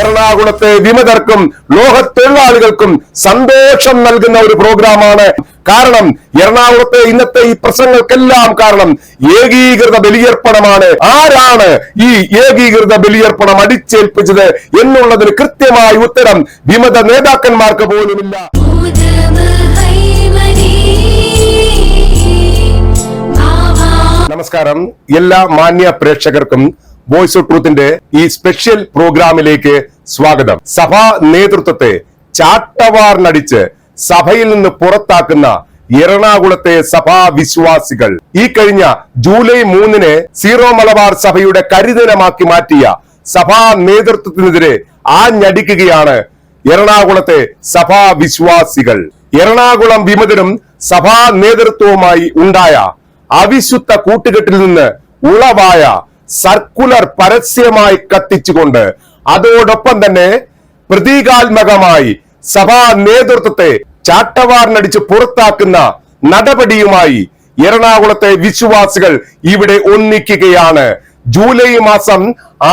എറണാകുളത്തെ വിമതർക്കും ലോകത്തൊഴിലാളികൾക്കും സന്തോഷം നൽകുന്ന ഒരു പ്രോഗ്രാമാണ്. കാരണം എറണാകുളത്തെ ഇന്നത്തെ ഈ പ്രശ്നങ്ങൾക്കെല്ലാം കാരണം ഏകീകൃത ബലിയർപ്പണമാണ്. ആരാണ് ഈ ഏകീകൃത ബലിയർപ്പണം അടിച്ചേൽപ്പിച്ചത് എന്നുള്ളതിന് കൃത്യമായ ഉത്തരം വിമത നേതാക്കന്മാർക്ക് പോലുമില്ല. നമസ്കാരം. എല്ലാ മാന്യ പ്രേക്ഷകർക്കും വോയിസ് ഓഫ് ട്രൂത്തിന്റെ ഈ സ്പെഷ്യൽ പ്രോഗ്രാമിലേക്ക് സ്വാഗതം. സഭാ നേതൃത്വത്തെ ചാട്ടവാറിനടിച്ച് സഭയിൽ നിന്ന് പുറത്താക്കുന്ന എറണാകുളത്തെ സഭാ വിശ്വാസികൾ ഈ കഴിഞ്ഞ ജൂലൈ മൂന്നിന് സീറോ മലബാർ സഭയുടെ കരിദിനമാക്കി മാറ്റിയ സഭാ നേതൃത്വത്തിനെതിരെ ആഞ്ഞടിക്കുകയാണ് എറണാകുളത്തെ സഭാ വിശ്വാസികൾ. എറണാകുളം വിമതനും സഭാ നേതൃത്വവുമായി ഉണ്ടായ അവിശുദ്ധ കൂട്ടുകെട്ടിൽ നിന്ന് ഉളവായ സർക്കുലർ പരസ്യമായി കത്തിച്ചുകൊണ്ട് അതോടൊപ്പം തന്നെ പ്രതീകാത്മകമായി സഭാ നേതൃത്വത്തെ ചാട്ടവാറിനടിച്ച് പുറത്താക്കുന്ന നടപടിയുമായി എറണാകുളത്തെ വിശ്വാസികൾ ഇവിടെ ഒന്നിക്കുകയാണ്. ജൂലൈ മാസം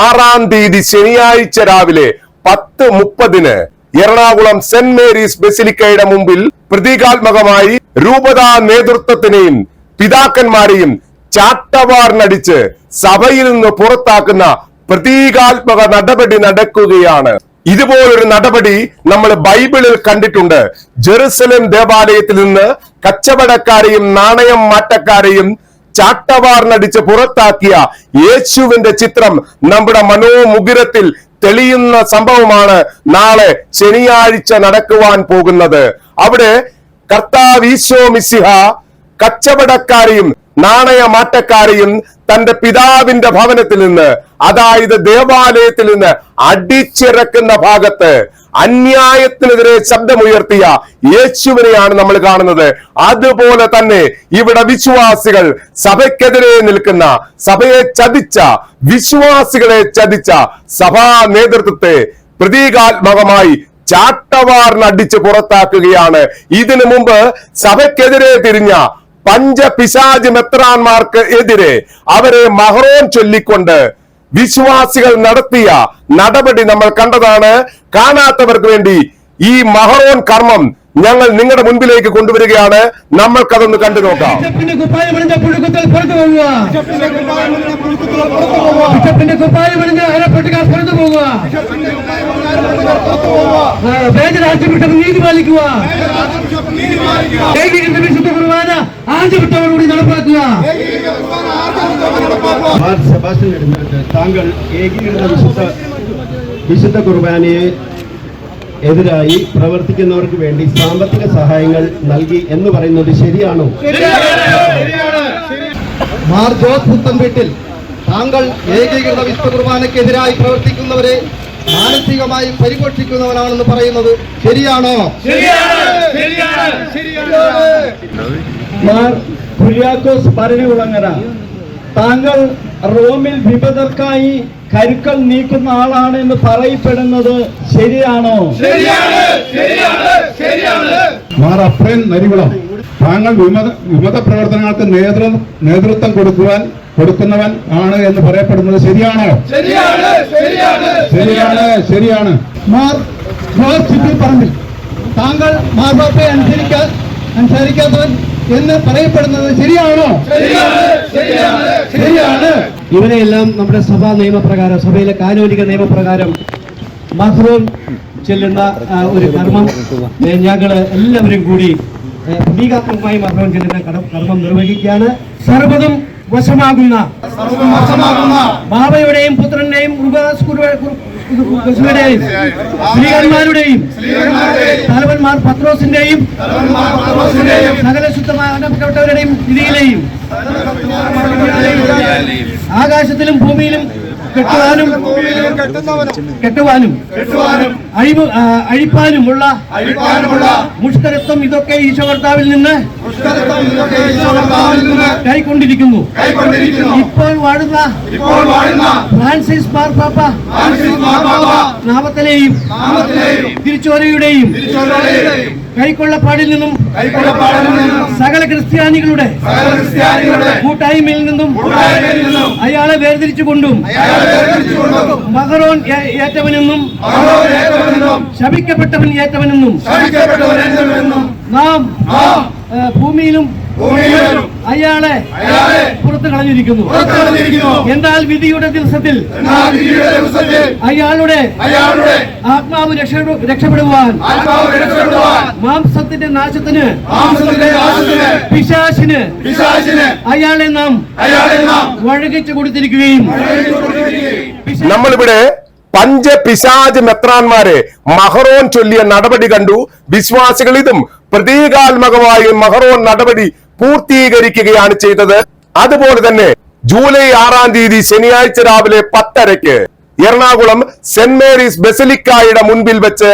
ആറാം തീയതി ശനിയാഴ്ച രാവിലെ പത്ത് മുപ്പതിന് എറണാകുളം സെന്റ് മേരീസ് ബെസിലിക്കയുടെ മുമ്പിൽ പ്രതീകാത്മകമായി രൂപതാ നേതൃത്വത്തിനെയും പിതാക്കന്മാരെയും ചാട്ടവാറിനടിച്ച് സഭയിൽ നിന്ന് പുറത്താക്കുന്ന പ്രതീകാത്മക നടപടി നടക്കുകയാണ്. ഇതുപോലൊരു നടപടി നമ്മൾ ബൈബിളിൽ കണ്ടിട്ടുണ്ട്. ജെറുസലേം ദേവാലയത്തിൽ നിന്ന് കച്ചവടക്കാരെയും നാണയം മാറ്റക്കാരെയും ചാട്ടവാറിനടിച്ച് പുറത്താക്കിയ യേശുവിന്റെ ചിത്രം നമ്മുടെ മനോമുഗുരത്തിൽ തെളിയുന്ന സംഭവമാണ് നാളെ ശനിയാഴ്ച നടക്കുവാൻ പോകുന്നത്. അവിടെ കർത്താവ് ഈശോ മിസിഹ കച്ചവടക്കാരെയും നാണയമാറ്റക്കാരെയും തന്റെ പിതാവിന്റെ ഭവനത്തിൽ നിന്ന് അതായത് ദേവാലയത്തിൽ നിന്ന് അടിച്ചിറക്കുന്ന ഭാഗത്ത് അന്യായത്തിനെതിരെ ശബ്ദമുയർത്തിയ യേശുവിനെയാണ് നമ്മൾ കാണുന്നത്. അതുപോലെ തന്നെ ഇവിടെ വിശ്വാസികൾ സഭയ്ക്കെതിരെ നിൽക്കുന്ന സഭയെ ചതിച്ച വിശ്വാസികളെ ചതിച്ച സഭാ നേതൃത്വത്തെ പ്രതീകാത്മകമായി ചാട്ടവാറിനടിച്ച് പുറത്താക്കുകയാണ്. ഇതിനു മുമ്പ് സഭയ്ക്കെതിരെ തിരിഞ്ഞ പഞ്ചപിശാജ് മെത്രാന്മാർക്ക് എതിരെ അവരെ മഹറോൻ ചൊല്ലിക്കൊണ്ട് വിശ്വാസികൾ നടത്തിയ നടപടി നമ്മൾ കണ്ടതാണ്. കാണാത്തവർക്ക് വേണ്ടി ഈ മഹറോൻ കർമ്മം ഞങ്ങൾ നിങ്ങളുടെ മുൻപിലേക്ക് കൊണ്ടുവരികയാണ്. നമ്മൾക്കതൊന്ന് കണ്ടു നോക്കാം. നീതി പാലിക്കുക. ഏകീകൃത വിശുദ്ധ കുർബാന നടപ്പാക്കുക. താങ്കൾ ഏകീകൃത വിശുദ്ധ വിശുദ്ധ കുർബാനയെ എതിരായി പ്രവർത്തിക്കുന്നവർക്ക് വേണ്ടി സാമ്പത്തിക സഹായങ്ങൾ നൽകി എന്ന് പറയുന്നത് ശരിയാണോ? മാർ ജോസ് പുത്തൻവീട്ടിൽ താങ്കൾ ഏകീകൃത വിശുദ്ധ കുർബാനക്കെതിരായി പ്രവർത്തിക്കുന്നവരെ മാനസികമായി പരിപോഷിക്കുന്നവനാണെന്ന് പറയുന്നത് ശരിയാണോ? മാർ കുര്യാക്കോസ് ഭരണകുളങ്ങര താങ്കൾ റോമിൽ വിപതർക്കായി കരുക്കൾ നീക്കുന്ന ആളാണ് എന്ന് പറയപ്പെടുന്നത് ശരിയാണോ? മാർ അഫ്രേൻ നരികുളം താങ്കൾ വിമത വിമത പ്രവർത്തനങ്ങൾക്ക് നേതൃ നേതൃത്വം കൊടുക്കുവാൻ കൊടുക്കുന്നവൻ ആണ് എന്ന് പറയപ്പെടുന്നത് ശരിയാണോ? ശരിയാണ് ശരിയാണ്. മാർ ചിറ്റിപ്പറമ്പിൽ താങ്കൾ മാർബാപ്പയെ അനുസരിക്കാ അനുസരിക്കാത്തവൻ എന്ന് പറയപ്പെടുന്നത് ശരിയാണോ? ശരിയാണ് ഇവരെയെല്ലാം നമ്മുടെ സഭാ നിയമപ്രകാരം സഭയിലെ കാനോനിക നിയമപ്രകാരം മഹ്റൂം ചെല്ലുന്ന ഒരു കർമ്മം ഞങ്ങൾ എല്ലാവരും കൂടി ചെല്ലുന്ന കട- കർമ്മം നിർവഹിക്കുകയാണ്. സർവതും വശമാകുന്ന ബാബയുടെയും പുത്രന്റെയും ഉപസുരുടെയും സ്ത്രീകന്മാരുടെയും തലവന്മാർ പത്രോസിന്റെയും സകല ശുദ്ധമാകപ്പെട്ടവരുടെയും വിധിയിലെയും ആകാശത്തിലും ഭൂമിയിലും കെട്ടുവാനും കെട്ടുവാനും അഴിവ് അഴിപ്പാനുമുള്ള മുഷ്കരത്വം ഇതൊക്കെ ഈശോ കർത്താവിൽ നിന്ന് കൈക്കൊണ്ടിരിക്കുന്നു. ഇപ്പോൾ വാഴുന്ന ഫ്രാൻസിസ് മാർപ്പാപ്പ നാമത്തിലെയും തിരിച്ചോരയുടെയും കൈക്കൊള്ളപ്പാടിൽ നിന്നും സകല ക്രിസ്ത്യാനികളുടെ കൂട്ടായ്മയിൽ നിന്നും അയാളെ വേർതിരിച്ചുകൊണ്ടും മഹറോൻ ഏറ്റവനെന്നും ശപിക്കപ്പെട്ടവൻ ഏറ്റവനെന്നും നാം ഭൂമിയിലും അയാളെ പുറത്ത് പുറത്തു കളഞ്ഞിരിക്കുന്നു എന്നാൽ വിധിയുടെ ദിവസത്തിൽ എന്നാൽ വിധിയുടെ ദിവസത്തിൽ അയാളുടെ ആത്മാവ് രക്ഷപ്പെടുവാൻ ആത്മാവ് രക്ഷപ്പെടുവാൻ മാംസത്തിന്റെ നാശത്തിന് മാംസത്തിന്റെ നാശത്തിന് പിശാശിന് പിശാചിന് അയാളെ നാം അയാളെ നാം വഴകിച്ചു കൊടുത്തിരിക്കുകയും. നമ്മളിവിടെ പഞ്ച പിശാജ് മെത്രാന്മാരെ മഹറോൻ ചൊല്ലിയ നടപടി കണ്ടു. വിശ്വാസികൾ ഇതും പ്രതീകാത്മകമായി മഹറോൻ നടപടി പൂർത്തീകരിക്കുകയാണ് ചെയ്തത്. അതുപോലെ തന്നെ ജൂലൈ ആറാം തീയതി ശനിയാഴ്ച രാവിലെ പത്തരയ്ക്ക് എറണാകുളം സെന്റ് മേരീസ് ബെസലിക്കായുടെ മുൻപിൽ വെച്ച്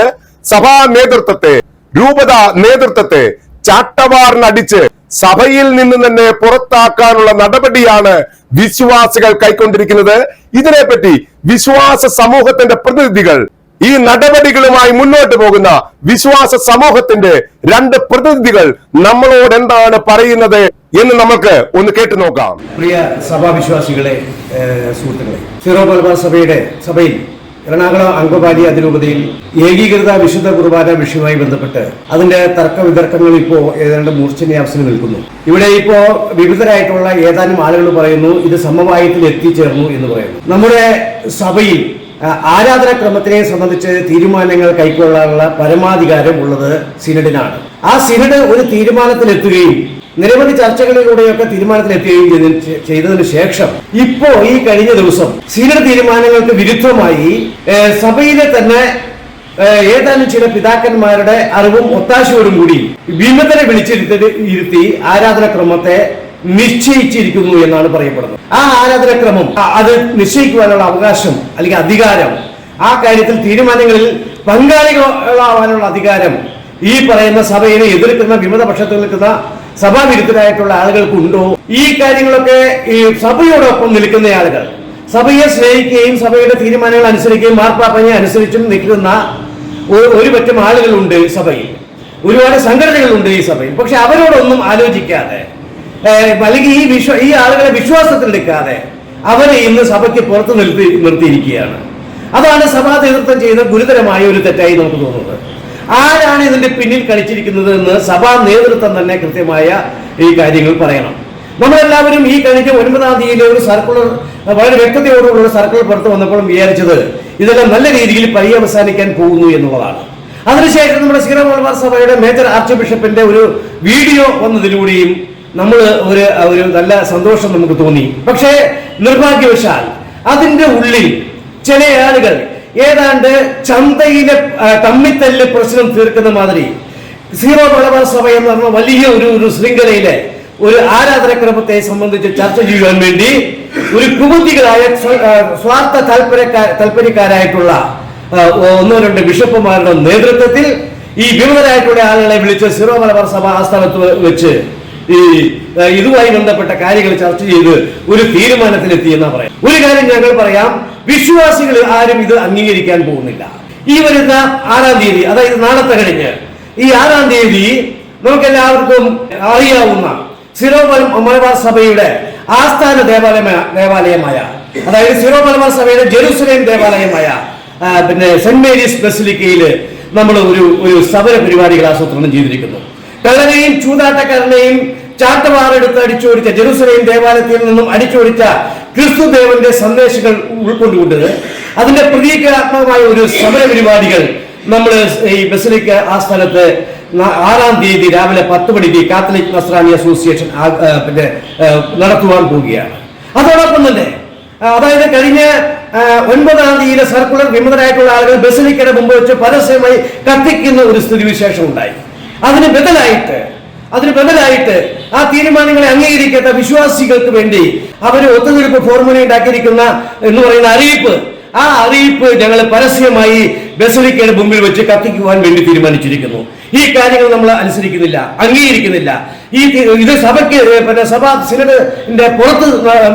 സഭാ നേതൃത്വത്തെ രൂപത നേതൃത്വത്തെ ചാട്ടവാറിനടിച്ച് സഭയിൽ നിന്ന് തന്നെ പുറത്താക്കാനുള്ള നടപടിയാണ് വിശ്വാസികൾ കൈക്കൊണ്ടിരിക്കുന്നത്. ഇതിനെപ്പറ്റി വിശ്വാസ സമൂഹത്തിന്റെ പ്രതിനിധികൾ ഈ നടപടികളുമായി മുന്നോട്ട് പോകുന്ന വിശ്വാസ സമൂഹത്തിന്റെ രണ്ട് പ്രതിനിധികൾ നമ്മളോട് എന്താണ് പറയുന്നത് എന്ന് നമുക്ക് ഒന്ന് കേട്ടു നോക്കാം. പ്രിയ സഭാവിശ്വാസികളെ സുഹൃത്തുക്കളെ സിറോ മലബാർ സഭയുടെ സഭയിൽ എറണാകുളം അങ്കമാലി അതിരൂപതയിൽ ഏകീകൃത വിശുദ്ധ കുർബാന വിഷയവുമായി ബന്ധപ്പെട്ട് അതിന്റെ തർക്ക വിതർക്കങ്ങൾ ഇപ്പോ ഏതാണ്ട് മൂർച്ഛനീയാവസ്ഥയിൽ നിൽക്കുന്നു. ഇവിടെ ഇപ്പോ വിവിധരായിട്ടുള്ള ഏതാനും ആളുകൾ പറയുന്നു ഇത് സമവായത്തിൽ എത്തിച്ചേർന്നു എന്ന് പറയുന്നു. നമ്മുടെ സഭയിൽ ആരാധനാക്രമത്തിനെ സംബന്ധിച്ച് തീരുമാനങ്ങൾ കൈക്കൊള്ളാനുള്ള പരമാധികാരം ഉള്ളത് സിനഡിനാണ്. ആ സിനഡ് ഒരു തീരുമാനത്തിലെത്തുകയും നിരവധി ചർച്ചകളിലൂടെയൊക്കെ തീരുമാനത്തിലെത്തുകയും ചെയ്തതിന് ശേഷം ഇപ്പോ ഈ കഴിഞ്ഞ ദിവസം സിനഡ് തീരുമാനങ്ങൾക്ക് വിരുദ്ധമായി സഭയിലെ തന്നെ ഏതാനും ചില പിതാക്കന്മാരുടെ അറിവും ഒത്താശയോടും കൂടി വിമതരെ വിളിച്ചിരുത്തി ഇരുത്തി ആരാധനക്രമത്തെ നിശ്ചയിച്ചിരിക്കുന്നു എന്നാണ് പറയപ്പെടുന്നത്. ആ ആരാധനക്രമം അത് നിശ്ചയിക്കുവാനുള്ള അവകാശം അല്ലെങ്കിൽ അധികാരം ആ കാര്യത്തിൽ തീരുമാനങ്ങളിൽ പങ്കാളികളാവാനുള്ള അധികാരം ഈ പറയുന്ന സഭയെ എതിർക്കുന്ന വിമത പക്ഷത്തിൽ നിൽക്കുന്ന സഭാവിരുദ്ധരായിട്ടുള്ള ആളുകൾക്കുണ്ടോ? ഈ കാര്യങ്ങളൊക്കെ ഈ സഭയോടൊപ്പം നിൽക്കുന്ന ആളുകൾ സഭയെ സ്നേഹിക്കുകയും സഭയുടെ തീരുമാനങ്ങൾ അനുസരിക്കുകയും മാർപ്പാപ്പനെ അനുസരിച്ചും നിൽക്കുന്ന ഒരു- പറ്റം ആളുകളുണ്ട് സഭയിൽ. ഒരുപാട് സംഘടനകളുണ്ട് ഈ സഭയിൽ. പക്ഷെ അവരോടൊന്നും ആലോചിക്കാതെ അല്ലെങ്കിൽ ഈ വിശ്വ ഈ ആളുകളെ വിശ്വാസത്തിൽ എടുക്കാതെ അവരെ ഇന്ന് സഭയ്ക്ക് പുറത്ത് നിർത്തി നിർത്തിയിരിക്കുകയാണ്. അതാണ് സഭാ നേതൃത്വം ചെയ്യുന്ന ഗുരുതരമായ ഒരു തെറ്റായി നമുക്ക് തോന്നുന്നത്. ആരാണ് ഇതിന്റെ പിന്നിൽ കളിച്ചിരിക്കുന്നത് എന്ന് സഭാ നേതൃത്വം തന്നെ കൃത്യമായ ഈ കാര്യങ്ങൾ പറയണം. നമ്മളെല്ലാവരും ഈ കഴിഞ്ഞ ഒൻപതാം തീയതിയിലെ ഒരു സർക്കുലർ വളരെ വ്യക്തതയോടുള്ള ഒരു സർക്കുലർ പുറത്ത് വന്നപ്പോഴും വിചാരിച്ചത് ഇതെല്ലാം നല്ല രീതിയിൽ പര്യവസാനിക്കാൻ പോകുന്നു എന്നുള്ളതാണ്. അതിനുശേഷം നമ്മുടെ സീറോ സഭയുടെ മേജർ ആർച്ച് ബിഷപ്പിന്റെ ഒരു വീഡിയോ വന്നതിലൂടെയും നമ്മൾ ഒരു ഒരു നല്ല സന്തോഷം നമുക്ക് തോന്നി. പക്ഷേ നിർഭാഗ്യവശാൽ അതിന്റെ ഉള്ളിൽ ചില ആളുകൾ ഏതാണ്ട് ചന്തയിലെ തമ്മിത്തല്ല് പ്രശ്നം തീർക്കുന്ന മാതിരി സീറോ മലബാർ സഭ എന്ന് പറഞ്ഞ വലിയ ഒരു ഒരു ശൃംഖലയിലെ ഒരു ആരാധനക്രമത്തെ സംബന്ധിച്ച് ചർച്ച ചെയ്യുവാൻ വേണ്ടി ഒരു കുമുതികളായ സ്വാർത്ഥ താല്പര്യക്കാർ താല്പര്യക്കാരായിട്ടുള്ള ഒന്നോ രണ്ട് ബിഷപ്പുമാരുടെ നേതൃത്വത്തിൽ ഈ വിമതരായിട്ടുള്ള ആളുകളെ വിളിച്ച് സീറോ മലബാർ സഭ ആസ്ഥാനത്ത് വെച്ച് ഈ ഇതുമായി ബന്ധപ്പെട്ട കാര്യങ്ങൾ ചർച്ച ചെയ്ത് ഒരു തീരുമാനത്തിലെത്തി എന്നാ പറയാം. ഒരു കാര്യം ഞങ്ങൾ പറയാം വിശ്വാസികൾ ആരും ഇത് അംഗീകരിക്കാൻ പോകുന്നില്ല. ഈ വരുന്ന ആറാം തീയതി അതായത് നാളത്തെ കഴിഞ്ഞ് ഈ ആറാം തീയതി നമുക്കെല്ലാവർക്കും അറിയാവുന്ന സിറോ മല- മലബാർ സഭയുടെ ആസ്ഥാന ദേവാലയ ദേവാലയമായ അതായത് സിറോ മലബാർ സഭയുടെ ജെറുസലേം ദേവാലയമായ പിന്നെ സെന്റ് മേരീസ് ബസിലിക്കയിൽ നമ്മൾ ഒരു ഒരു സമര പരിപാടികൾ ആസൂത്രണം ചെയ്തിരിക്കുന്നു. കള്ളനെയും ചൂതാട്ടക്കാരനെയും ചാട്ടവാറെടുത്ത് അടിച്ചോടിച്ച ജെറുസലേം ദേവാലയത്തിൽ നിന്നും അടിച്ചോടിച്ച ക്രിസ്തു ദേവന്റെ സന്ദേശങ്ങൾ ഉൾക്കൊണ്ടുകൊണ്ടത് അതിന്റെ പ്രതീകാത്മകമായ ഒരു സമര പരിപാടികൾ നമ്മൾ ഈ ബസലിക്ക ആ സ്ഥലത്ത് ആറാം തീയതി രാവിലെ പത്ത് മണിക്ക് കാത്തലിക് നസ്രാണി അസോസിയേഷൻ പിന്നെ നടത്തുവാൻ പോവുകയാണ്. അതോടൊപ്പം തന്നെ അതായത് കഴിഞ്ഞ ഒൻപതാം തീയതിയിലെ സർക്കുലർ വിമതരായിട്ടുള്ള ആളുകൾ ബസലിക്കയുടെ മുമ്പ് വെച്ച് പരസ്യമായി കത്തിക്കുന്ന ഒരു സ്ഥിതിവിശേഷം ഉണ്ടായി. അതിന് ബദലായിട്ട് അതിന് ബദലായിട്ട് ആ തീരുമാനങ്ങളെ അംഗീകരിക്കാത്ത വിശ്വാസികൾക്ക് വേണ്ടി അവർ ഒത്തുതീർപ്പ് ഫോർമുല ഉണ്ടാക്കിയിരിക്കുന്ന എന്ന് പറയുന്ന അറിയിപ്പ്. ആ അറിയിപ്പ് ഞങ്ങൾ പരസ്യമായി ബസലിക്കയുടെ മുമ്പിൽ വെച്ച് കത്തിക്കുവാൻ വേണ്ടി തീരുമാനിച്ചിരിക്കുന്നു. ഈ കാര്യങ്ങൾ നമ്മൾ അനുസരിക്കുന്നില്ല അംഗീകരിക്കുന്നില്ല. ഈ ഇത് സഭയ്ക്ക് പിന്നെ സഭ സിനഡിന്റെ പുറത്ത്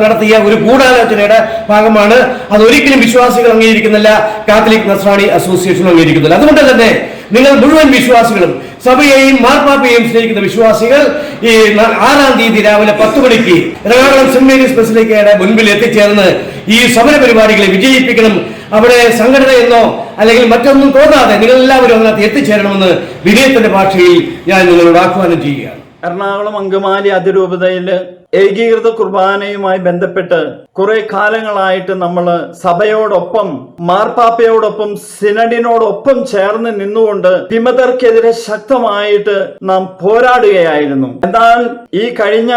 നടത്തിയ ഒരു ഗൂഢാലോചനയുടെ ഭാഗമാണ്. അത് ഒരിക്കലും വിശ്വാസികൾ അംഗീകരിക്കുന്നില്ല കാത്തലിക് നസ്രാണി അസോസിയേഷനും അംഗീകരിക്കുന്നില്ല. അതുകൊണ്ട് തന്നെ നിങ്ങൾ മുഴുവൻ വിശ്വാസികളും സഭയെയും മാർപ്പാപ്പയെയും സ്നേഹിക്കുന്ന വിശ്വാസികൾ ഈ ആറാം തീയതി രാവിലെ പത്ത് മണിക്ക് എറണാകുളം സെന്റ് മേരീസ് ബസിലേക്കയുടെ മുൻപിൽ എത്തിച്ചേർന്ന് ഈ സമര പരിപാടികളെ വിജയിപ്പിക്കണം അവിടെ സംഘടന എന്നോ അല്ലെങ്കിൽ മറ്റൊന്നും തോന്നാതെ നിങ്ങൾ എല്ലാവരും അതിനകത്ത് എത്തിച്ചേരണമെന്ന് വിനയത്തിന്റെ ഭാഷയിൽ ഞാൻ നിങ്ങളോട് ആഹ്വാനം ചെയ്യുകയാണ്. എറണാകുളം അങ്കമാലി അതിരൂപതയിൽ ഏകീകൃത കുർബാനയുമായി ബന്ധപ്പെട്ട് കുറെ കാലങ്ങളായിട്ട് നമ്മൾ സഭയോടൊപ്പം മാർപ്പാപ്പയോടൊപ്പം സിനഡിനോടൊപ്പം ചേർന്ന് നിന്നുകൊണ്ട് വിമതർക്കെതിരെ ശക്തമായിട്ട് നാം പോരാടുകയായിരുന്നു. എന്നാൽ ഈ കഴിഞ്ഞ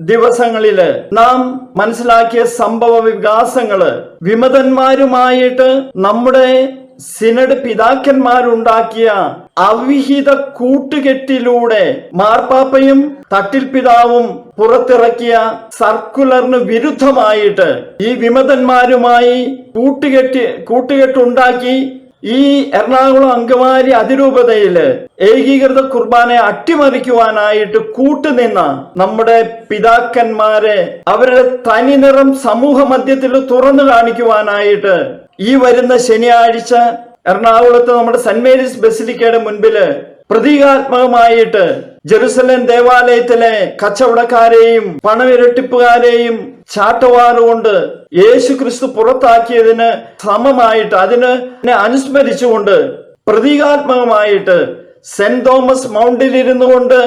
ദിവസങ്ങളിൽ നാം മനസ്സിലാക്കിയ സംഭവ വികാസങ്ങൾ വിമതന്മാരുമായിട്ട് നമ്മുടെ സിനഡ് പിതാക്കന്മാരുണ്ടാക്കിയ അവിഹിത കൂട്ടുകെട്ടിലൂടെ മാർപ്പാപ്പയും തട്ടിൽ പിതാവും പുറത്തിറക്കിയ സർക്കുലറിന് വിരുദ്ധമായിട്ട് ഈ വിമതന്മാരുമായി കൂട്ടുകെട്ടി കൂട്ടുകെട്ടുണ്ടാക്കി ഈ എറണാകുളം അങ്കമാലി അതിരൂപതയിൽ ഏകീകൃത കുർബാനെ അട്ടിമറിക്കുവാനായിട്ട് കൂട്ടുനിന്ന നമ്മുടെ പിതാക്കന്മാരെ അവരുടെ തനിനിറം സമൂഹ മധ്യത്തിൽ തുറന്നു കാണിക്കുവാനായിട്ട് ഈ വരുന്ന ശനിയാഴ്ച എറണാകുളത്ത് നമ്മുടെ സെന്റ് മേരീസ് ബസിലിക്കയുടെ മുൻപിൽ പ്രതീകാത്മകമായിട്ട് ജെറുസലേം ദേവാലയത്തിലെ കച്ചവടക്കാരെയും പണമിരട്ടിപ്പുകാരെയും ചാട്ടവാറുകൊണ്ട് യേശു ക്രിസ്തു പുറത്താക്കിയതിന് സമമായിട്ട് അതിന് അനുസ്മരിച്ചുകൊണ്ട് പ്രതീകാത്മകമായിട്ട് സെന്റ് തോമസ് മൗണ്ടിൽ ഇരുന്നു കൊണ്ട്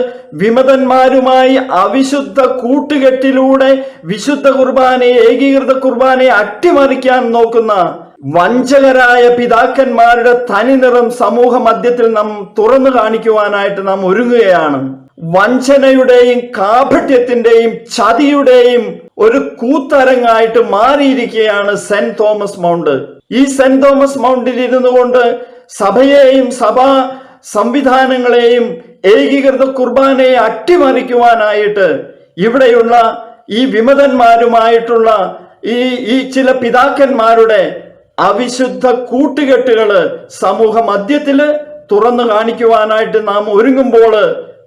വിമതന്മാരുമായി അവിശുദ്ധ കൂട്ടുകെട്ടിലൂടെ വിശുദ്ധ കുർബാനയെ ഏകീകൃത കുർബാനയെ അട്ടിമറിക്കാൻ നോക്കുന്ന വഞ്ചകരായ പിതാക്കന്മാരുടെ തനിനിറം സമൂഹ മധ്യത്തിൽ നാം തുറന്നു കാണിക്കുവാനായിട്ട് നാം ഒരുങ്ങുകയാണ്. വഞ്ചനയുടെയും കാപട്യത്തിന്റെയും ചതിയുടെയും ഒരു കൂത്തരങ്ങായിട്ട് മാറിയിരിക്കുകയാണ് സെന്റ് തോമസ് മൗണ്ട്. ഈ സെന്റ് തോമസ് മൗണ്ടിൽ ഇരുന്നുകൊണ്ട് സഭയെയും സഭാ സംവിധാനങ്ങളെയും ഏകീകൃത കുർബാനയെ അട്ടിമറിക്കുവാനായിട്ട് ഇവിടെയുള്ള ഈ വിമതന്മാരുമായിട്ടുള്ള ഈ ഈ ചില പിതാക്കന്മാരുടെ അവിശുദ്ധ കൂട്ടുകെട്ടുകൾ സമൂഹ മധ്യത്തിൽ തുറന്നു കാണിക്കുവാനായിട്ട് നാം ഒരുങ്ങുമ്പോൾ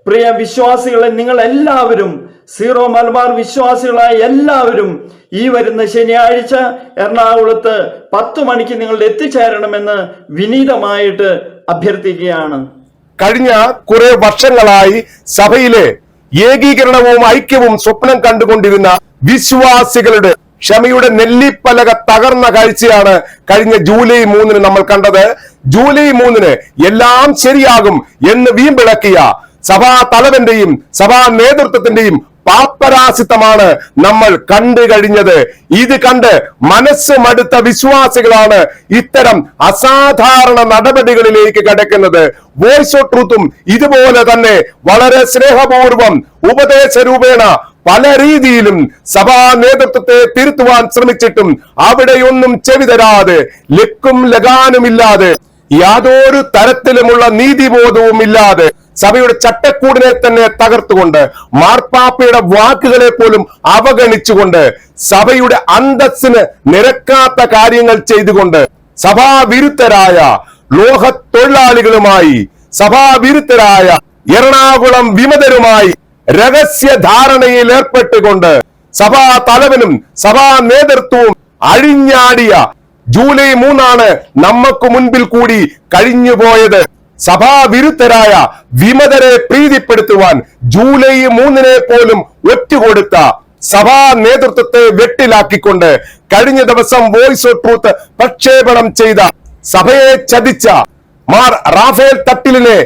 പ്രിയ വിശ്വാസികളെ നിങ്ങൾ എല്ലാവരും സീറോ മലബാർ വിശ്വാസികളായ എല്ലാവരും ഈ വരുന്ന ശനിയാഴ്ച എറണാകുളത്ത് പത്തു മണിക്ക് നിങ്ങൾ എത്തിച്ചേരണമെന്ന് വിനീതമായിട്ട് അഭ്യർത്ഥിക്കുകയാണ്. കഴിഞ്ഞ കുറെ വർഷങ്ങളായി സഭയിലെ ഏകീകരണവും ഐക്യവും സ്വപ്നം കണ്ടുകൊണ്ടിരുന്ന വിശ്വാസികളുടെ ക്ഷമയുടെ നെല്ലിപ്പലക തകർന്ന കാഴ്ചയാണ് കഴിഞ്ഞ ജൂലൈ മൂന്നിന് നമ്മൾ കണ്ടത്. ജൂലൈ മൂന്നിന് എല്ലാം ശരിയാകും എന്ന് വീമ്പിളക്കിയ സഭാ തലവന്റെയും സഭാ നേതൃത്വത്തിന്റെയും പാപ്പരാസിത്തമാണ് നമ്മൾ കണ്ടു കഴിഞ്ഞത്. ഇത് കണ്ട് മനസ്സ് മടുത്ത വിശ്വാസികളാണ് ഇത്തരം അസാധാരണ നടപടികളിലേക്ക് കിടക്കുന്നത്. വോയിസ് ഓഫ് ട്രൂത്തും ഇതുപോലെ തന്നെ വളരെ സ്നേഹപൂർവം ഉപദേശ രൂപേണ പല രീതിയിലും സഭാ നേതൃത്വത്തെ തിരുത്തുവാൻ ശ്രമിച്ചിട്ടും അവിടെയൊന്നും ചെവി തരാതെ ലക്കും ലഗാനുമില്ലാതെ യാതൊരു തരത്തിലുമുള്ള നീതിബോധവും ഇല്ലാതെ സഭയുടെ ചട്ടക്കൂടിനെ തന്നെ തകർത്തുകൊണ്ട് മാർപ്പാപ്പയുടെ വാക്കുകളെ പോലും അവഗണിച്ചുകൊണ്ട് സഭയുടെ അന്തസ്സിന് നിരക്കാത്ത കാര്യങ്ങൾ ചെയ്തുകൊണ്ട് സഭാവിരുദ്ധരായ ലോഹ തൊഴിലാളികളുമായി സഭാവിരുദ്ധരായ എറണാകുളം വിമതരുമായി രഹസ്യ ധാരണയിൽ ഏർപ്പെട്ടുകൊണ്ട് സഭാ തലവനും സഭാ നേതൃത്വവും അഴിഞ്ഞാടിയ ജൂലൈ മൂന്നാണ് നമുക്ക് മുൻപിൽ കൂടി കഴിഞ്ഞുപോയത്. സഭാവിരുദ്ധരായ വിമതരെ പ്രീതിപ്പെടുത്തുവാൻ ജൂലൈ മൂന്നിനെ പോലും ഒറ്റുകൊടുത്ത സഭാ നേതൃത്വത്തെ വെട്ടിലാക്കിക്കൊണ്ട് കഴിഞ്ഞ ദിവസം വോയിസ് ഓഫ് ട്രൂത്ത് പ്രക്ഷേപണം ചെയ്ത സഭയെ ചതിച്ച മാർ റാഫേൽ തട്ടിലിനെ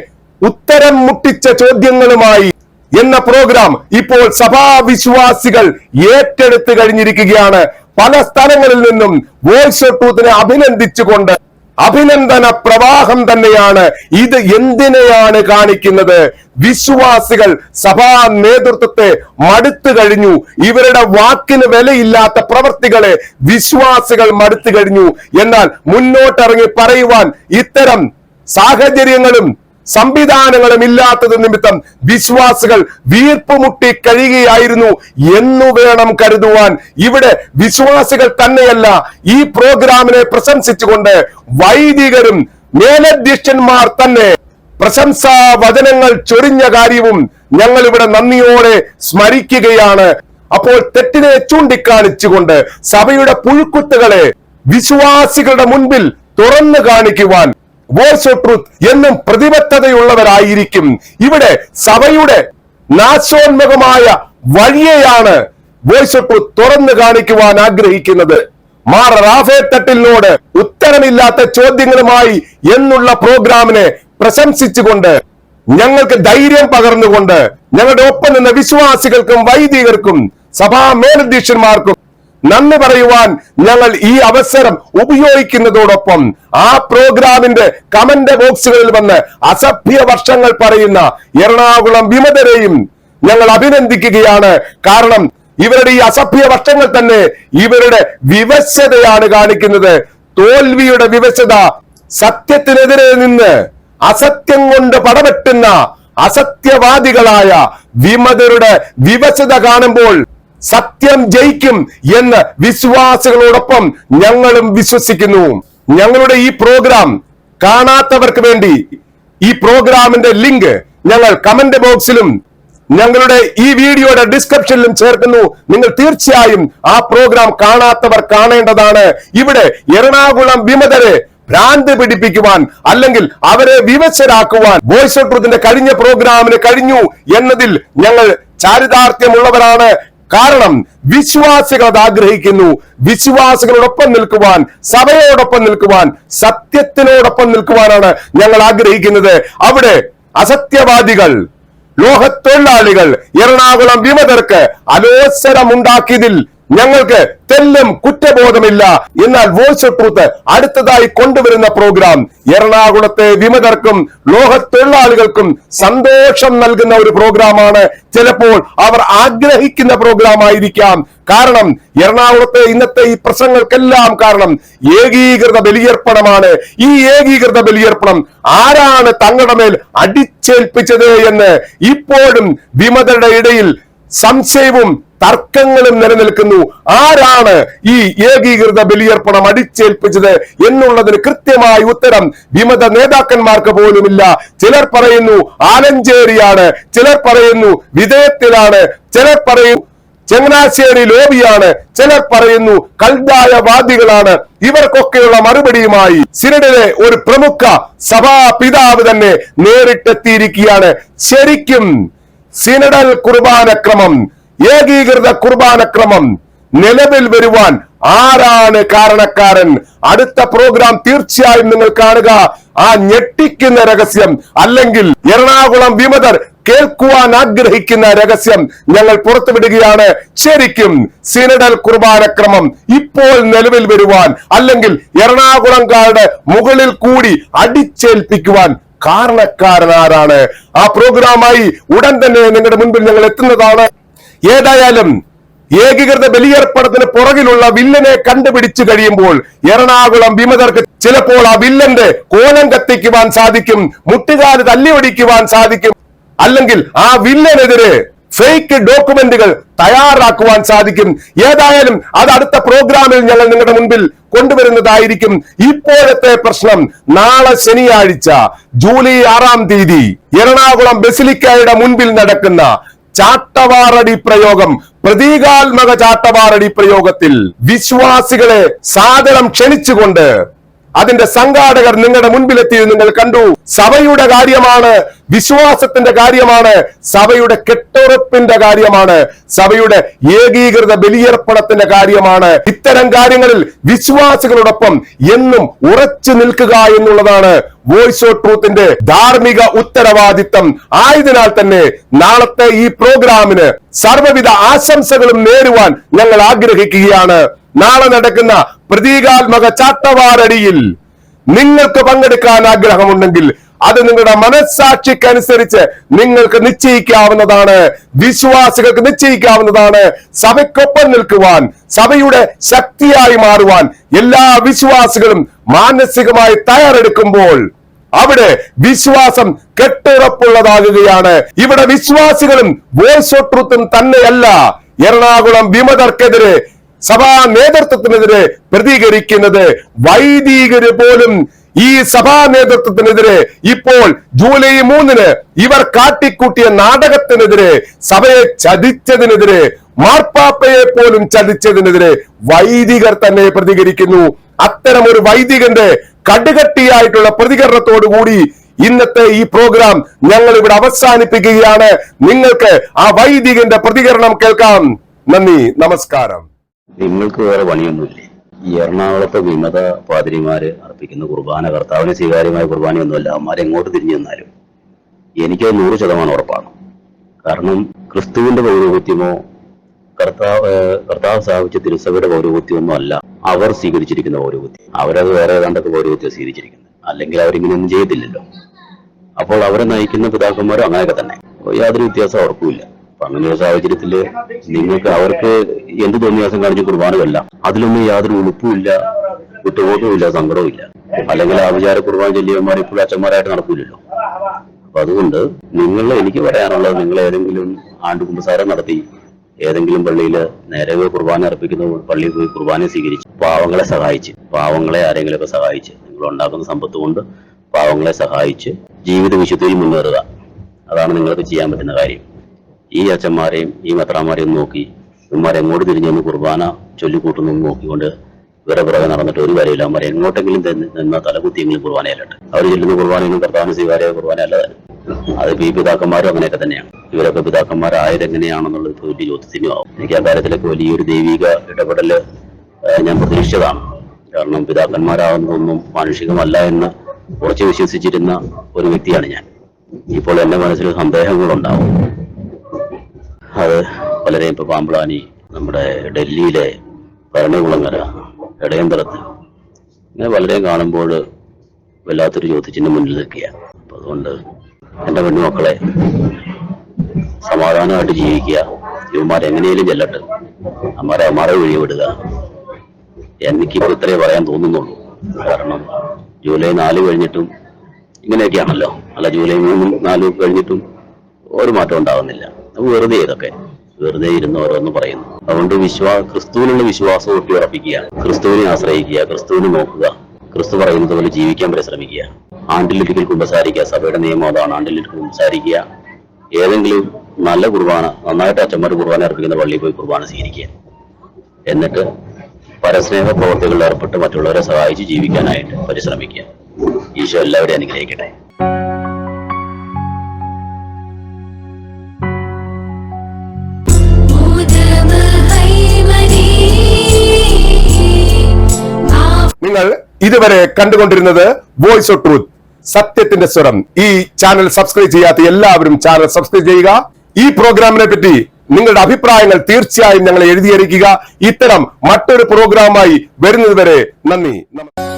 ഉത്തരം മുട്ടിച്ച ചോദ്യങ്ങളുമായി എന്ന പ്രോഗ്രാം ഇപ്പോൾ സഭാവിശ്വാസികൾ ഏറ്റെടുത്തു കഴിഞ്ഞിരിക്കുകയാണ്. പല സ്ഥലങ്ങളിൽ നിന്നും വോയിസ് ഓഫ് ട്രൂത്തിനെ അഭിനന്ദിച്ചുകൊണ്ട് അഭിനന്ദന പ്രവാഹം തന്നെയാണ്. ഇത് എന്തിനെയാണ് കാണിക്കുന്നത്? വിശ്വാസികൾ സഭാ നേതൃത്വത്തെ മടുത്തു കഴിഞ്ഞു. ഇവരുടെ വാക്കിന് വിലയില്ലാത്ത പ്രവർത്തികളെ വിശ്വാസികൾ മടുത്തു കഴിഞ്ഞു. എന്നാൽ മുന്നോട്ടിറങ്ങി പറയുവാൻ ഇത്തരം സാഹചര്യങ്ങളും സംവിധാനങ്ങളും ഇല്ലാത്തത് നിമിത്തം വിശ്വാസികൾ വീർപ്പുമുട്ടി കഴിയുകയായിരുന്നു എന്നു വേണം കരുതുവാൻ. ഇവിടെ വിശ്വാസികൾ തന്നെയല്ല ഈ പ്രോഗ്രാമിനെ പ്രശംസിച്ചുകൊണ്ട് വൈദികരും മേലധ്യക്ഷന്മാർ തന്നെ പ്രശംസാ വചനങ്ങൾ ചൊരിഞ്ഞ കാര്യവും ഞങ്ങൾ ഇവിടെ നന്ദിയോടെ സ്മരിക്കുകയാണ്. അപ്പോൾ തെറ്റിനെ ചൂണ്ടിക്കാണിച്ചുകൊണ്ട് സഭയുടെ പുഴുക്കുത്തുകളെ വിശ്വാസികളുടെ മുൻപിൽ തുറന്നു കാണിക്കുവാൻ വോയിസ് ഓഫ് ട്രൂത്ത് എന്നും പ്രതിബദ്ധതയുള്ളവരായിരിക്കും. ഇവിടെ സഭയുടെ നാശോന്മുഖമായ വഴിയെയാണ് വോയ്സ് ഓഫ് ട്രൂത്ത് തുറന്നു കാണിക്കുവാൻ ആഗ്രഹിക്കുന്നത്. മാർ റാഫേ തട്ടിലിനോട് ഉത്തരമില്ലാത്ത ചോദ്യങ്ങളുമായി എന്നുള്ള പ്രോഗ്രാമിനെ പ്രശംസിച്ചുകൊണ്ട് ഞങ്ങൾക്ക് ധൈര്യം പകർന്നുകൊണ്ട് ഞങ്ങളുടെ ഒപ്പം നിന്ന വിശ്വാസികൾക്കും വൈദികർക്കും സഭാ മേലധ്യക്ഷന്മാർക്കും നന്ദി പറയുവാൻ ഞങ്ങൾ ഈ അവസരം ഉപയോഗിക്കുന്നതോടൊപ്പം ആ പ്രോഗ്രാമിന്റെ കമന്റ് ബോക്സുകളിൽ വന്ന് അസഭ്യ വർഷങ്ങൾ പറയുന്ന എറണാകുളം വിമതരെയും ഞങ്ങൾ അഭിനന്ദിക്കുകയാണ്. കാരണം ഇവരുടെ ഈ അസഭ്യ വർഷങ്ങൾ തന്നെ ഇവരുടെ വിവശതയാണ് കാണിക്കുന്നത്. തോൽവിയുടെ വിവശത സത്യത്തിനെതിരെ നിന്ന് അസത്യം കൊണ്ട് പടവെട്ടുന്ന അസത്യവാദികളായ വിമതരുടെ വിവശത കാണുമ്പോൾ സത്യം ജയിക്കും എന്ന് വിശ്വാസികളോടൊപ്പം ഞങ്ങളും വിശ്വസിക്കുന്നു. ഞങ്ങളുടെ ഈ പ്രോഗ്രാം കാണാത്തവർക്ക് വേണ്ടി ഈ പ്രോഗ്രാമിന്റെ ലിങ്ക് ഞങ്ങൾ കമന്റ് ബോക്സിലും ഞങ്ങളുടെ ഈ വീഡിയോയുടെ ഡിസ്ക്രിപ്ഷനിലും ചേർക്കുന്നു. നിങ്ങൾ തീർച്ചയായും ആ പ്രോഗ്രാം കാണാത്തവർ കാണേണ്ടതാണ്. ഇവിടെ എറണാകുളം വിമതരെ ഭ്രാന്ത് പിടിപ്പിക്കുവാൻ അല്ലെങ്കിൽ അവരെ വിവശരാക്കുവാൻ വോയിസ് ഓഫ് ട്രൂത്തിന്റെ കഴിഞ്ഞ പ്രോഗ്രാമിന് കഴിഞ്ഞു എന്നതിൽ ഞങ്ങൾ ചാരിതാർത്ഥ്യമുള്ളവരാണ്. കാരണം വിശ്വാസികൾ അത് ആഗ്രഹിക്കുന്നു വിശ്വാസികളോടൊപ്പം നിൽക്കുവാൻ സഭയോടൊപ്പം നിൽക്കുവാൻ സത്യത്തിനോടൊപ്പം നിൽക്കുവാനാണ് ഞങ്ങൾ ആഗ്രഹിക്കുന്നത്. അവിടെ അസത്യവാദികൾ ലോഹത്തൊഴിലാളികൾ എറണാകുളം വിമതർക്ക് അലോസരമുണ്ടാക്കിയതിൽ ഞങ്ങൾക്ക് തെല്ലും കുറ്റബോധമില്ല. എന്നാൽ വോയിസ് ഓഫ് ട്രൂത്ത് അടുത്തതായി കൊണ്ടുവരുന്ന പ്രോഗ്രാം എറണാകുളത്തെ വിമതർക്കും ലോഹത്തൊഴിലാളികൾക്കും സന്തോഷം നൽകുന്ന ഒരു പ്രോഗ്രാമാണ്. ചിലപ്പോൾ അവർ ആഗ്രഹിക്കുന്ന പ്രോഗ്രാം ആയിരിക്കാം കാരണം എറണാകുളത്തെ ഇന്നത്തെ ഈ പ്രശ്നങ്ങൾക്കെല്ലാം കാരണം ഏകീകൃത ബലിയർപ്പണമാണ്. ഈ ഏകീകൃത ബലിയർപ്പണം ആരാണ് തങ്ങളുടെ മേൽ അടിച്ചേൽപ്പിച്ചത് എന്ന് ഇപ്പോഴും വിമതരുടെ ഇടയിൽ സംശയവും തർക്കങ്ങളും നിലനിൽക്കുന്നു. ആരാണ് ഈ ഏകീകൃത ബലിയർപ്പണം അടിച്ചേൽപ്പിച്ചത് എന്നുള്ളതിന് കൃത്യമായ ഉത്തരം വിമത നേതാക്കന്മാർക്ക് പോലുമില്ല. ചിലർ പറയുന്നു ആലഞ്ചേരിയാണ് ചിലർ പറയുന്നു വിധേയത്തിലാണ് ചിലർ പറയുന്നു ചങ്ങനാശ്ശേരി ലോബിയാണ് ചിലർ പറയുന്നു കൽദായ വാദികളാണ് ഇവർക്കൊക്കെയുള്ള മറുപടിയുമായി സിനഡിലെ ഒരു പ്രമുഖ സഭാ പിതാവ് തന്നെ നേരിട്ടെത്തിയിരിക്കുകയാണ്. ശരിക്കും സിനഡൽ കുർബാനക്രമം ഏകീകൃത കുർബാനക്രമം നിലവിൽ വരുവാൻ ആരാണ് കാരണക്കാരൻ? അടുത്ത പ്രോഗ്രാം തീർച്ചയായും നിങ്ങൾ കാണുക. ആ ഞെട്ടിക്കുന്ന രഹസ്യം അല്ലെങ്കിൽ എറണാകുളം വിമതർ കേൾക്കുവാൻ ആഗ്രഹിക്കുന്ന രഹസ്യം ഞങ്ങൾ പുറത്തുവിടുകയാണ്. ശരിക്കും സിനഡൽ കുർബാനക്രമം ഇപ്പോൾ നിലവിൽ വരുവാൻ അല്ലെങ്കിൽ എറണാകുളംകാരുടെ മുകളിൽ കൂടി അടിച്ചേൽപ്പിക്കുവാൻ കാരണക്കാരനാരാണ്? ആ പ്രോഗ്രാമായി ഉടൻ തന്നെ നിങ്ങളുടെ മുൻപിൽ ഞങ്ങൾ എത്തുന്നതാണ്. ഏതായാലും ഏകീകൃത ബലിയർപ്പണത്തിന് പുറകിലുള്ള വില്ലനെ കണ്ടുപിടിച്ചു കഴിയുമ്പോൾ എറണാകുളം വിമതർക്ക് ചിലപ്പോൾ ആ വില്ലന്റെ കോലം കത്തിക്കുവാൻ സാധിക്കും മുട്ടുകാൽ തല്ലിയൊടിക്കുവാൻ സാധിക്കും. അല്ലെങ്കിൽ ആ വില്ലനെതിരെ ഫേക്ക് ഡോക്യുമെന്റുകൾ തയ്യാറാക്കുവാൻ സാധിക്കും. ഏതായാലും അത് അടുത്ത പ്രോഗ്രാമിൽ ഞങ്ങൾ നിങ്ങളുടെ മുൻപിൽ കൊണ്ടുവരുന്നതായിരിക്കും. ഇപ്പോഴത്തെ പ്രശ്നം നാളെ ശനിയാഴ്ച ജൂലൈ ആറാം തീയതി എറണാകുളം ബസിലിക്കയുടെ മുൻപിൽ നടക്കുന്ന ചാട്ടവാറടി പ്രയോഗം പ്രതീകാത്മക ചാട്ടവാറടി പ്രയോഗത്തിൽ വിശ്വാസികളെ സാധനം ക്ഷണിച്ചുകൊണ്ട് അതിന്റെ സംഘാടകർ നിങ്ങളുടെ മുൻപിലെത്തി നിങ്ങൾ കണ്ടു. സഭയുടെ കാര്യമാണ് വിശ്വാസത്തിന്റെ കാര്യമാണ്. സഭയുടെ കെട്ടുറപ്പിന്റെ കാര്യമാണ്. സഭയുടെ ഏകീകൃത ബലിയർപ്പണത്തിന്റെ കാര്യമാണ്. ഇത്തരം കാര്യങ്ങളിൽ വിശ്വാസികളോടൊപ്പം എന്നും ഉറച്ചു നിൽക്കുക എന്നുള്ളതാണ് വോയിസ് ഓഫ് ട്രൂത്തിന്റെ ധാർമ്മിക ഉത്തരവാദിത്തം. ആയതിനാൽ തന്നെ നാളത്തെ ഈ പ്രോഗ്രാമിന് സർവവിധ ആശംസകളും നേരുവാൻ ഞങ്ങൾ ആഗ്രഹിക്കുകയാണ്. നാളെ നടക്കുന്ന പ്രതീകാത്മക ചാട്ടവാറടിയിൽ നിങ്ങൾക്ക് പങ്കെടുക്കാൻ ആഗ്രഹമുണ്ടെങ്കിൽ അത് നിങ്ങളുടെ മനസ്സാക്ഷിക്കനുസരിച്ച് നിങ്ങൾക്ക് നിശ്ചയിക്കാവുന്നതാണ്. വിശ്വാസികൾക്ക് നിശ്ചയിക്കാവുന്നതാണ്. സഭയ്ക്കൊപ്പം നിൽക്കുവാൻ സഭയുടെ ശക്തിയായി മാറുവാൻ എല്ലാ വിശ്വാസികളും മാനസികമായി തയ്യാറെടുക്കുമ്പോൾ അവിടെ വിശ്വാസം കെട്ടുറപ്പുള്ളതാകുകയാണ്. ഇവിടെ വിശ്വാസികളും വോയിസ് ഓഫ് തന്നെയല്ല. എറണാകുളം വിമതർക്കെതിരെ സഭാ നേതൃത്വത്തിനെതിരെ പ്രതികരിക്കുന്നത് വൈദികര് പോലും. ഈ സഭാ നേതൃത്വത്തിനെതിരെ ഇപ്പോൾ ജൂലൈ മൂന്നിന് ഇവർ കാട്ടിക്കൂട്ടിയ നാടകത്തിനെതിരെ സഭയെ ചതിച്ചതിനെതിരെ മാർപ്പാപ്പയെ പോലും ചതിച്ചതിനെതിരെ വൈദികർ തന്നെ പ്രതികരിക്കുന്നു. അത്തരം ഒരു വൈദികന്റെ കടുകട്ടിയായിട്ടുള്ള പ്രതികരണത്തോടു കൂടി ഇന്നത്തെ ഈ പ്രോഗ്രാം ഞങ്ങൾ ഇവിടെ അവസാനിപ്പിക്കുകയാണ്. നിങ്ങൾക്ക് ആ വൈദികന്റെ പ്രതികരണം കേൾക്കാം. നന്ദി നമസ്കാരം. നിങ്ങൾക്ക് വേറെ പണിയൊന്നുമില്ലേ? ഈ എറണാകുളത്തെ വിമത പാതിരിമാര് അർപ്പിക്കുന്ന കുർബാന കർത്താവിന് സ്വീകാര്യമായ കുർബാനയൊന്നുമല്ല. അമ്മാരെ എങ്ങോട്ട് തിരിഞ്ഞു നിന്നാലും എനിക്കത് നൂറ് ശതമാനം ഉറപ്പാണ്. കാരണം ക്രിസ്തുവിന്റെ പൗരോഹിത്യമോ കർത്താവ് കർത്താവ് സ്ഥാപിച്ച തിരുസഭയുടെ പൗരോഹിത്യമൊന്നും അല്ല. അവർ സ്വീകരിച്ചിരിക്കുന്ന പൗരോഹിത്യം. അവരത് വേറെ ഏതാണ്ടൊക്കെ പൗരോഹിത്യം സ്വീകരിച്ചിരിക്കുന്നത്. അല്ലെങ്കിൽ അവരിങ്ങനെയൊന്നും ചെയ്തില്ലല്ലോ അപ്പോൾ അവരെ നയിക്കുന്ന പിതാക്കന്മാരും അങ്ങനെയൊക്കെ തന്നെ. യാതൊരു വ്യത്യാസം അവർക്കുമില്ല അപ്പൊ അങ്ങനെ സാഹചര്യത്തിൽ നിങ്ങൾക്ക് അവർക്ക് എന്ത് തോന്നിയാസം കാണിച്ച് കുർബാനമല്ല അതിലൊന്നും യാതൊരു ഉളുപ്പുമില്ല കുറ്റബോധവുമില്ല സങ്കടവുമില്ല. അല്ലെങ്കിൽ ആഭിചാര കുർബാന ചെല്ലിയന്മാർ ഇപ്പോഴും അച്ഛന്മാരായിട്ട് നടക്കൂലല്ലോ. അപ്പൊ അതുകൊണ്ട് നിങ്ങൾ എനിക്ക് പറയാനുള്ളത് നിങ്ങൾ ഏതെങ്കിലും ആണ്ട് കുമ്പസാരം നടത്തി ഏതെങ്കിലും പള്ളിയിൽ നേരെ പോയി കുർബാന അർപ്പിക്കുന്ന പള്ളിയിൽ പോയി കുർബാന സ്വീകരിച്ച് പാവങ്ങളെ സഹായിച്ച് പാവങ്ങളെ ആരെങ്കിലുമൊക്കെ സഹായിച്ച് നിങ്ങൾ ഉണ്ടാക്കുന്ന സമ്പത്ത് കൊണ്ട് പാവങ്ങളെ സഹായിച്ച് ജീവിത വിശുദ്ധിയിൽ മുന്നേറുക. അതാണ് നിങ്ങൾക്ക് ചെയ്യാൻ പറ്റുന്ന കാര്യം. ഈ അച്ഛന്മാരെയും ഈ മെത്രാന്മാരെയും നോക്കി ഇവന്മാരെ എങ്ങോട്ട് തിരിഞ്ഞെന്ന് കുർബാന ചൊല്ലിക്കൂട്ടുന്നു നോക്കിക്കൊണ്ട് വേറെ പുറകെ നടന്നിട്ട് ഒരു കാര്യമില്ല അവന്മാരെ എങ്ങോട്ടെങ്കിലും തന്നെ- നിന്ന തലകുത്തിയെങ്കിലും കുർബാനയല്ലട്ടെ അവർ ചെല്ലുന്ന കുർബാനയൊന്നും കർത്താവിന് സ്വീകാര്യ കുർബാന അല്ലതാണ് അത് ഈ പിതാക്കന്മാരും അങ്ങനെയൊക്കെ തന്നെയാണ്. ഇവരൊക്കെ പിതാക്കന്മാരായത് എങ്ങനെയാണെന്നുള്ളത് ഇപ്പോൾ വലിയ ചോദ്യത്തിനും എനിക്ക് ആ കാര്യത്തിലൊക്കെ വലിയൊരു ദൈവിക ഇടപെടൽ ഞാൻ പ്രതീക്ഷിച്ചതാണ്. കാരണം പിതാക്കന്മാരാവുന്നതൊന്നും മാനുഷികമല്ല എന്ന് ഉറച്ചു വിശ്വസിച്ചിരുന്ന ഒരു വ്യക്തിയാണ് ഞാൻ. ഇപ്പോൾ എന്റെ മനസ്സിൽ സന്ദേഹങ്ങളുണ്ടാവും. അത് പലരെയും ഇപ്പൊ പാമ്പ്ളാനി നമ്മുടെ ഡൽഹിയിലെ ഭരണകുളങ്ങര ഇടയമ്പലത്ത് ഇങ്ങനെ വളരെ കാണുമ്പോൾ വല്ലാത്തൊരു ജ്യോതിച്ചിന്റെ മുന്നിൽ നിൽക്കുകയാണ്. അപ്പൊ അതുകൊണ്ട് എന്റെ പെണ്ണുമക്കളെ സമാധാനമായിട്ട് ജീവിക്കുക. ഇവന്മാർ എങ്ങനെയും ചെല്ലട്ടെ. അമ്മാരെ അമ്മാരെ വഴി വിടുക എനിക്കിപ്പോ ഇത്രേ പറയാൻ തോന്നുന്നുള്ളൂ. കാരണം ജൂലൈ നാല് കഴിഞ്ഞിട്ടും ഇങ്ങനെയൊക്കെയാണല്ലോ. അല്ല ജൂലൈ മൂന്നും നാലും കഴിഞ്ഞിട്ടും ഒരു മാറ്റം ഉണ്ടാകുന്നില്ല അത് വെറുതെ ഇതൊക്കെ. വെറുതെ ഇരുന്ന് ഓരോന്ന് പറയുന്നു. അതുകൊണ്ട് വിശ്വാ ക്രിസ്തുവിനുള്ള വിശ്വാസം ഊട്ടി ഉറപ്പിക്കുക. ക്രിസ്തുവിനെ ആശ്രയിക്കുക. ക്രിസ്തുവിനെ നോക്കുക. ക്രിസ്തു പറയുന്നത് പോലെ ജീവിക്കാൻ പരിശ്രമിക്കുക. ആണ്ടിലൊരിക്കൽ കുമ്പസാരിക്കുക. സഭയുടെ നിയമം അതാണ്. ആണ്ടിലൊരിക്കൽ കുമ്പസാരിക്കുക. ഏതെങ്കിലും നല്ല കുർബാന നന്നായിട്ട് അച്ഛന്മാർ കുർബാന അർപ്പിക്കുന്ന പള്ളിയിൽ പോയി കുർബാന സ്വീകരിക്കുക. എന്നിട്ട് പരസ്നേഹ പ്രവർത്തികളിൽ ഏർപ്പെട്ട് മറ്റുള്ളവരെ സഹായിച്ച് ജീവിക്കാനായിട്ട് പരിശ്രമിക്കുക. ഈശോ എല്ലാവരെയും അനുഗ്രഹിക്കട്ടെ. നിങ്ങൾ ഇതുവരെ കണ്ടുകൊണ്ടിരുന്നത് വോയിസ് ഓഫ് ട്രൂത്ത് സത്യത്തിന്റെ സ്വരം. ഈ ചാനൽ സബ്സ്ക്രൈബ് ചെയ്യാത്ത എല്ലാവരും ചാനൽ സബ്സ്ക്രൈബ് ചെയ്യുക. ഈ പ്രോഗ്രാമിനെ പറ്റി നിങ്ങളുടെ അഭിപ്രായങ്ങൾ തീർച്ചയായും ഞങ്ങളെ എഴുതിയറിയിക്കുക ഇത്തരം മറ്റൊരു പ്രോഗ്രാമായി വരുന്നതുവരെ നന്ദി. നമസ്കാരം